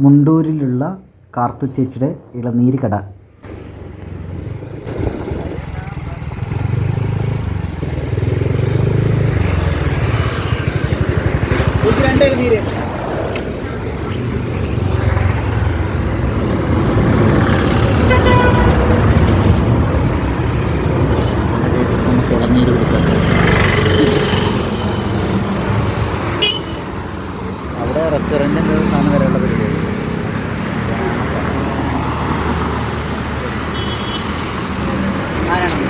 മുണ്ടൂരിലുള്ള കാർത്തു ചേച്ചിയുടെ ഇളനീര് കട രണ്ട് എഴുന്നീര് కారణం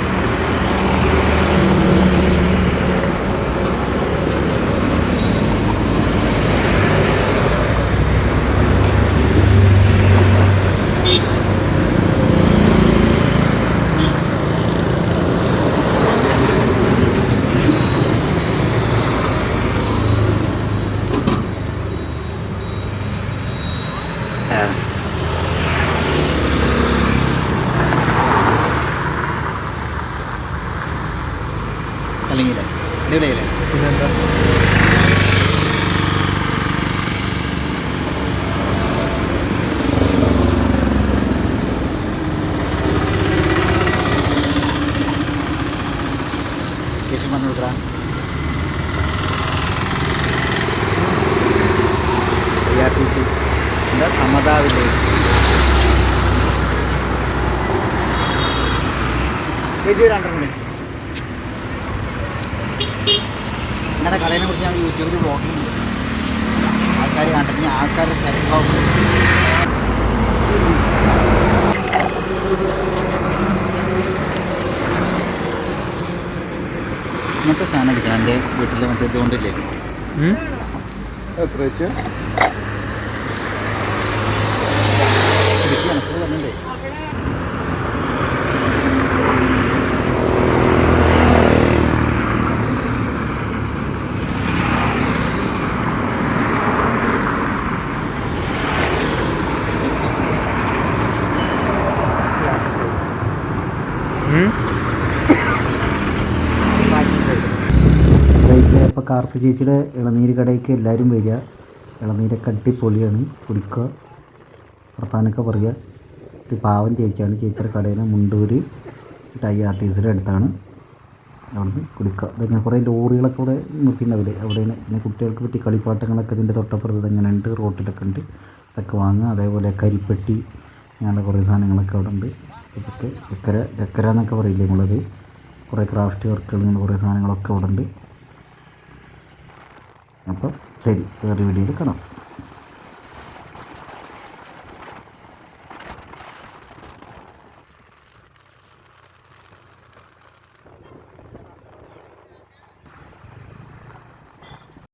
Yeah. അല്ലെങ്കിൽ ഇവിടെയല്ലേ കേശം പറഞ്ഞു കൊടുക്കാം ഐ ആർ ടി സി. എന്താ? സമതാ വില്ലേജ് ചേച്ചി രണ്ടെണ്ണം നിങ്ങളുടെ കടയിനെ കുറിച്ച് ഞങ്ങൾ യൂട്യൂബിൽ വ്ളോഗിങ് ആൾക്കാർ കണ്ടെങ്കിൽ ആൾക്കാർ തിരക്കാവും ഇങ്ങനത്തെ സാധനം എടുക്കണം. എന്റെ വീട്ടിൽ മറ്റേ ഇതുകൊണ്ടില്ലേ? എത്ര വെച്ച്? ഗൈസ് അപ്പോൾ കാർത്തി ചേച്ചിയുടെ ഇളനീര് കടയ്ക്ക് എല്ലാവരും വരിക. ഇളനീരൊക്കെ അടിപൊളിയാണ്. കുടിക്കുക. വർത്താനൊക്കെ പറയുക. ഒരു പാവൻ ചേച്ചിയാണ്. ചേച്ചിയുടെ കടയിൽ മുണ്ടൂര് ടൈ ആർ ടി സിയുടെ അടുത്താണ്. അവിടുന്ന് കുടിക്കുക. അതിങ്ങനെ കുറേ ലോറികളൊക്കെ ഇവിടെ നിർത്തിയിട്ടുണ്ടാവില്ലേ? അവിടെയാണ്. പിന്നെ കുട്ടികൾക്ക് പറ്റിയ കളിപ്പാട്ടങ്ങളൊക്കെ ഇതിന്റെ തൊട്ടപ്പുറത്ത് ഇതെങ്ങനെ ഉണ്ട് റോട്ടിലൊക്കെ ഉണ്ട്. അതൊക്കെ വാങ്ങുക. അതേപോലെ കരിപ്പെട്ടി അങ്ങനെയുള്ള കുറേ സാധനങ്ങളൊക്കെ അവിടെ ഉണ്ട്. ഇതൊക്കെ ചക്കര ചക്കര എന്നൊക്കെ പറയില്ലേ നമ്മളത്? കുറേ ക്രാഫ്റ്റ് വർക്കുകൾ കുറേ സാധനങ്ങളൊക്കെ അവിടെ ഉണ്ട്. അപ്പം ശരി വേറൊരു വീഡിയോയിൽ കാണാം.